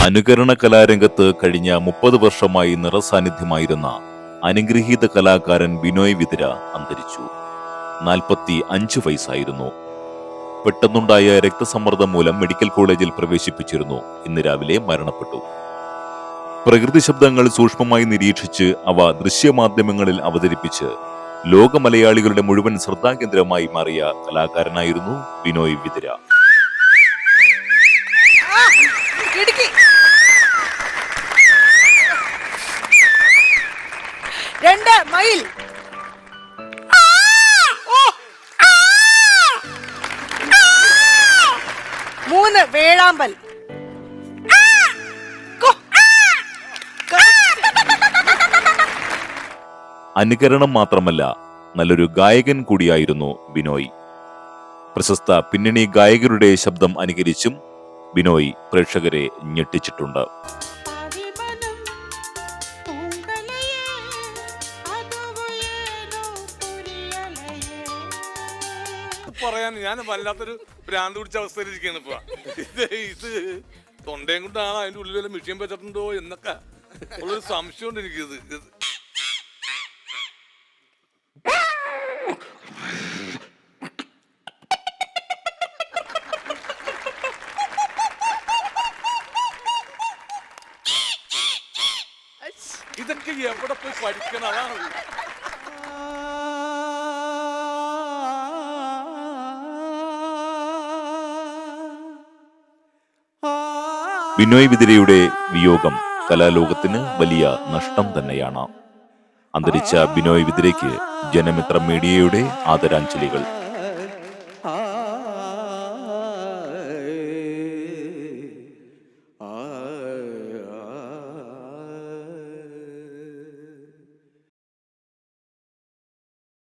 അനുകരണ കലാരംഗത്ത് കഴിഞ്ഞ മുപ്പത് വർഷമായി നിറസാന്നിധ്യമായിരുന്ന അനുഗ്രഹീത കലാകാരൻ ബിനോയ് വിതിര അന്തരിച്ചു. നാൽപ്പത്തി അഞ്ച് വയസ്സായിരുന്നു. പെട്ടെന്നുണ്ടായ രക്തസമ്മർദ്ദം മൂലം മെഡിക്കൽ കോളേജിൽ പ്രവേശിപ്പിച്ചിരുന്നു. ഇന്ന് രാവിലെ മരണപ്പെട്ടു. പ്രകൃതി ശബ്ദങ്ങൾ സൂക്ഷ്മമായി നിരീക്ഷിച്ച് അവ ദൃശ്യമാധ്യമങ്ങളിൽ അവതരിപ്പിച്ച് ലോക മലയാളികളുടെ മുഴുവൻ ശ്രദ്ധാകേന്ദ്രമായി മാറിയ കലാകാരനായിരുന്നു ബിനോയ് വിതിര. മയിൽ. മൂന്ന് വേഴാമ്പൽ. അനുകരണം മാത്രമല്ല നല്ലൊരു ഗായകൻ കൂടിയായിരുന്നു ബിനോയ്. പ്രശസ്ത പിന്നണി ഗായകരുടെ ശബ്ദം അനുകരിച്ചും ബിനോയ് പ്രേക്ഷകരെ ഞെട്ടിച്ചിട്ടുണ്ട്. പറയാൻ ഞാൻ വല്ലാത്തൊരു ഭ്രാന്ത് പിടിച്ച അവസ്ഥയിലിരിക്കുകയാണ് ഇപ്പൊ. ഇത് ഇത് തൊണ്ടയും കൊണ്ടാണ് അതിന്റെ ഉള്ളിൽ വല്ല മിഷ്യം വെച്ചിട്ടുണ്ടോ എന്നൊക്കെ ഉള്ളൊരു സംശയമുണ്ട് എനിക്കിത് ഇത് ഇതൊക്കെ എവിടെ പോയി പഠിക്കണം അതാണ് ബിനോയ് വിതിരയുടെ വിയോഗം കലാലോകത്തിന് വലിയ നഷ്ടം തന്നെയാണ്. അന്തരിച്ച ബിനോയ് വിതിരയ്ക്ക് ജനമിത്ര മീഡിയയുടെ ആദരാഞ്ജലികൾ.